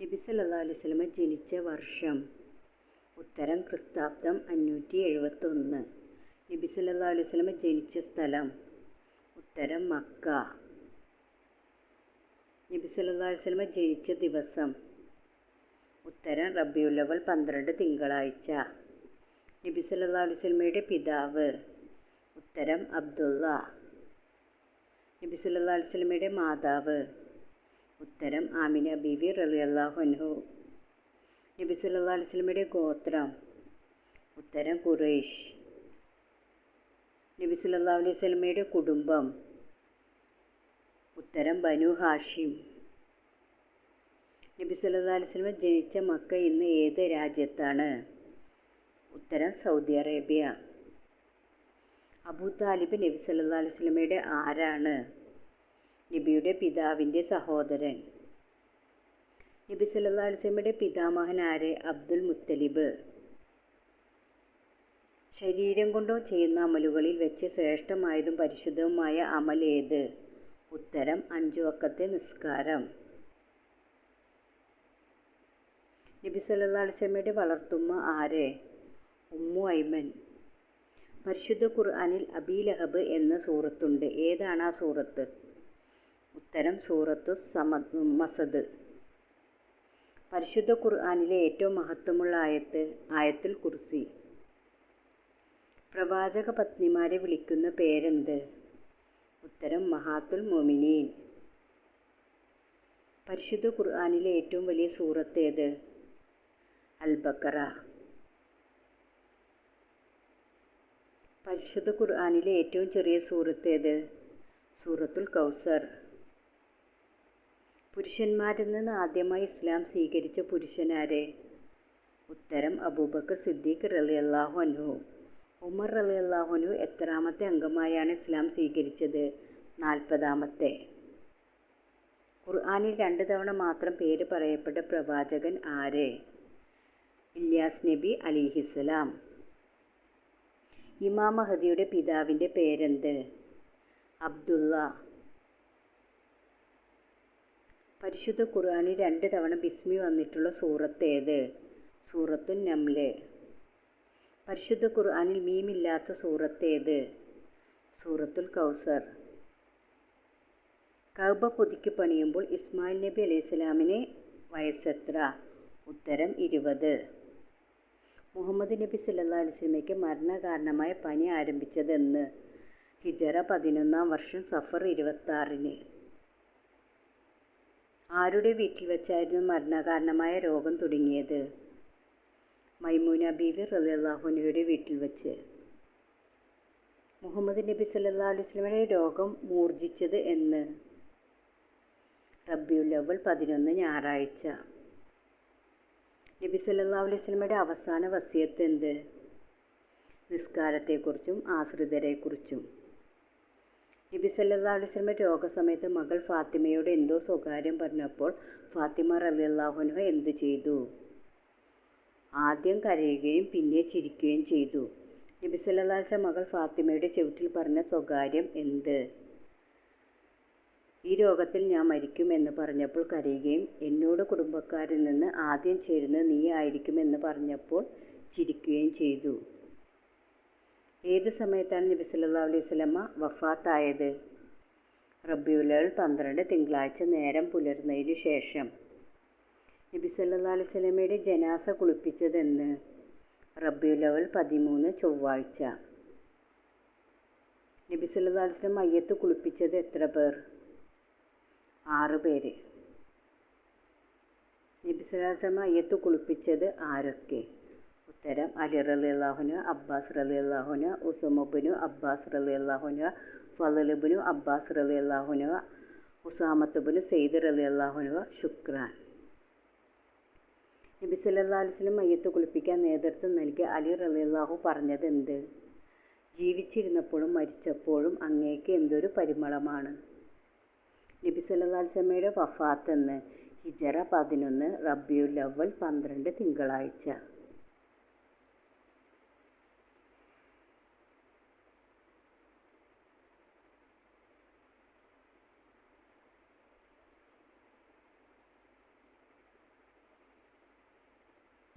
നബി അലൈഹി വസല്ലമ ജനിച്ച വർഷം ഉത്തരം ക്രിസ്താബ്ദം അഞ്ഞൂറ്റി എഴുപത്തൊന്ന് നബി അലൈഹി വസല്ലമ ജനിച്ച സ്ഥലം ഉത്തരം മക്ക. നബി അലൈഹി വസല്ലമ ജനിച്ച ദിവസം ഉത്തരം റബിയുൽ അവൽ പന്ത്രണ്ട് തിങ്കളാഴ്ച. നബി അലൈഹി വസല്ലമയുടെ പിതാവ് ഉത്തരം അബ്ദുള്ള. നബി അലൈഹി വസല്ലമയുടെ മാതാവ് ഉത്തരം ആമിന ബീവി റളിയല്ലാഹു അൻഹു. നബി സല്ലല്ലാഹു അലൈഹി വസല്ലമയുടെ ഗോത്രം. ഉത്തരം ഖുറൈഷ്. നബി സല്ലല്ലാഹു അലൈഹി വസല്ലമയുടെ കുടുംബം. ഉത്തരം ബനു ഹാഷിം. നബി സല്ലല്ലാഹു അലൈഹി വസല്ലമ ജനിച്ച മക്ക ഇന്ന് ഏത് രാജ്യത്താണ്? ഉത്തരം സൗദി അറേബ്യ. അബൂ താലിബ് നബി സല്ലാ അലൈഹി വസല്ലമയുടെ ആരാണ്? നബിയുടെ പിതാവിന്റെ സഹോദരൻ. നബി സല്ലാ അലൈഹി വസല്ലമയുടെ പിതാമഹൻ അബ്ദുൽ മുത്തലിബ്. ശരീരം കൊണ്ടോ ചെയ്യുന്ന അമലുകളിൽ വെച്ച് ശ്രേഷ്ഠമായതും പരിശുദ്ധവുമായ അമൽ ഏത്? ഉത്തരം അഞ്ചു വക്കത്തെ നിസ്കാരം. നബി സല്ലാ അലൈഹി വസല്ലമയുടെ വളർത്തുമ്മ ആര്? ഉമ്മു ഐമൻ. പരിശുദ്ധ ഖുർആാനിൽ അബീലഹബ് എന്ന സൂറത്തുണ്ട്. ഏതാണ് ആ സൂറത്ത്? ഉത്തരം സൂറത്തു സമ മസദ്. പരിശുദ്ധ ഖുർആാനിലെ ഏറ്റവും മഹത്വമുള്ള ആയത്ത് ആയത്തുൽ കുർസി. പ്രവാചക പത്നിമാരെ വിളിക്കുന്ന പേരെന്ത്? ഉത്തരം മഹാത്തുൽ മൊമിനീൻ പരിശുദ്ധ ഖുർആാനിലെ ഏറ്റവും വലിയ സൂറത്ത് ഏത്? അൽ ബക്കറ പരിശുദ്ധ ഖുർആാനിലെ ഏറ്റവും ചെറിയ സൂറത്ത് ഏത്? സൂറത്തുൽ കൗസർ. പുരുഷന്മാരിൽ നിന്ന് ആദ്യമായി ഇസ്ലാം സ്വീകരിച്ച പുരുഷനാരെ? ഉത്തരം അബൂബക്കർ സിദ്ദീഖ് റലി അള്ളാഹുനു ഉമർ റലി അള്ളാഹുനു എത്രാമത്തെ അംഗമായാണ് ഇസ്ലാം സ്വീകരിച്ചത്? നാൽപ്പതാമത്തെ. ഖുർആാനിൽ രണ്ട് തവണ മാത്രം പേര് പറയപ്പെട്ട പ്രവാചകൻ ആര്? ഇല്യാസ് നബി അലിഹിസ്സലാം ഇമാം മഹദിയുടെ പിതാവിന്റെ പേരെന്ത്? അബ്ദുള്ള. പരിശുദ്ധ ഖുർആാനിൽ രണ്ട് തവണ ബിസ്മി വന്നിട്ടുള്ള സൂറത്ത് ഏത്? സൂറത്തു നംൽ പരിശുദ്ധ ഖുർആാനിൽ മീമില്ലാത്ത സൂറത്ത് ഏത്? സൂറത്തുൽ കൗസർ. കൗബ പുതുക്കി പണിയുമ്പോൾ ഇസ്മായിൽ നബി അലൈഹി സ്വലാമിന് വയസ്സെത്ര? ഉത്തരം ഇരുപത്. മുഹമ്മദ് നബി സല്ലല്ലാഹു അലൈഹി വസല്ലമയ്ക്ക് മരണകാരണമായ പനി ആരംഭിച്ചതെന്ന് ഹിജറ പതിനൊന്നാം വർഷം സഫർ ഇരുപത്താറിന്. ആരുടെ വീട്ടിൽ വെച്ചായിരുന്നു മരണകാരണമായ രോഗം തുടങ്ങിയത്? മൈമൂന ബീവി റളിയല്ലാഹുനയുടെ വീട്ടിൽ വെച്ച്. മുഹമ്മദ് നബി സല്ലല്ലാഹു അലൈഹി വസല്ലമയുടെ രോഗം മൂർജിച്ചത് എന്ന്. റബ്ബിയുൽ അവൽ പതിനൊന്ന് ഞായറാഴ്ച. നബി സല്ലാ അലൈഹി വസല്ലമയുടെ അവസാന വസിയത്ത് എന്ത്? നിസ്കാരത്തെക്കുറിച്ചും ആശ്രിതരെക്കുറിച്ചും. നബി സല്ലാസ്ലമെ അലൈഹി വസല്ലമ രോഗസമയത്ത് മകൾ ഫാത്തിമയോട് എന്തോ സ്വകാര്യം പറഞ്ഞപ്പോൾ ഫാത്തിമ റളിയല്ലാഹു അൻഹ എന്തു ചെയ്തു? ആദ്യം കരയുകയും പിന്നെ ചിരിക്കുകയും ചെയ്തു. നബി സല്ലല്ലാഹു അലൈഹി വസല്ലം മകൾ ഫാത്തിമയുടെ ചെവിട്ടിൽ പറഞ്ഞ സ്വകാര്യം എന്ത്? ഈ രോഗത്തിൽ ഞാൻ മരിക്കും എന്ന് പറഞ്ഞപ്പോൾ കരയുകയും എന്നോട് കുടുംബക്കാരിൽ നിന്ന് ആദ്യം ചേരുന്നത് നീ ആയിരിക്കും എന്ന് പറഞ്ഞപ്പോൾ ചിരിക്കുകയും ചെയ്തു. ഏത് സമയത്താണ് നബി സല്ലല്ലാഹു അലൈഹി വസല്ലമ വഫാത്തായത്? റബിയുലൽ പന്ത്രണ്ട് തിങ്കളാഴ്ച നേരം പുലർന്നതിനു ശേഷം. നബി സല്ലല്ലാഹു അലൈഹി വസല്ലമയുടെ ജനാസ കുളിപ്പിച്ചതെന്ന് റബിയുലവൽ പതിമൂന്ന് ചൊവ്വാഴ്ച. നബി സല്ലല്ലാഹു അലൈഹി സ്വലം മയ്യത്ത് കുളിപ്പിച്ചത് എത്ര പേർ? ആറ് പേര്. നബി സല്ലല്ലാഹു അലൈഹി സ്വലം മയ്യത്ത് കുളിപ്പിച്ചത് ആരൊക്കെ? ഉത്തരം അലി റളിയല്ലാഹുന അബ്ബാസ് റളിയല്ലാഹുന ഉസമുബിനു അബ്ബാസ് റളിയല്ലാഹുന ഫലലുബിനു അബ്ബാസ് റളിയല്ലാഹുന ഉസാമത്തുബിനു സെയ്ദ് റളിയല്ലാഹുന ശുക്രാൻ. നബി സല്ലല്ലാഹു അലൈഹി വസല്ലം മയ്യത്ത് കുളിപ്പിക്കാൻ നേതൃത്വം നൽകിയ അലി റളിയല്ലാഹു പറഞ്ഞത് എന്ത് ജീവിച്ചിരുന്നപ്പോഴും മരിച്ചപ്പോഴും അങ്ങേക്ക് എന്തൊരു പരിമളമാണ്? നബി സല്ലല്ലാഹു അലൈഹി വസല്ലമയുടെ വഫാത്ത് എന്ന് ഹിജറ പതിനൊന്ന് റബിയുൽ അവൽ പന്ത്രണ്ട് തിങ്കളാഴ്ച.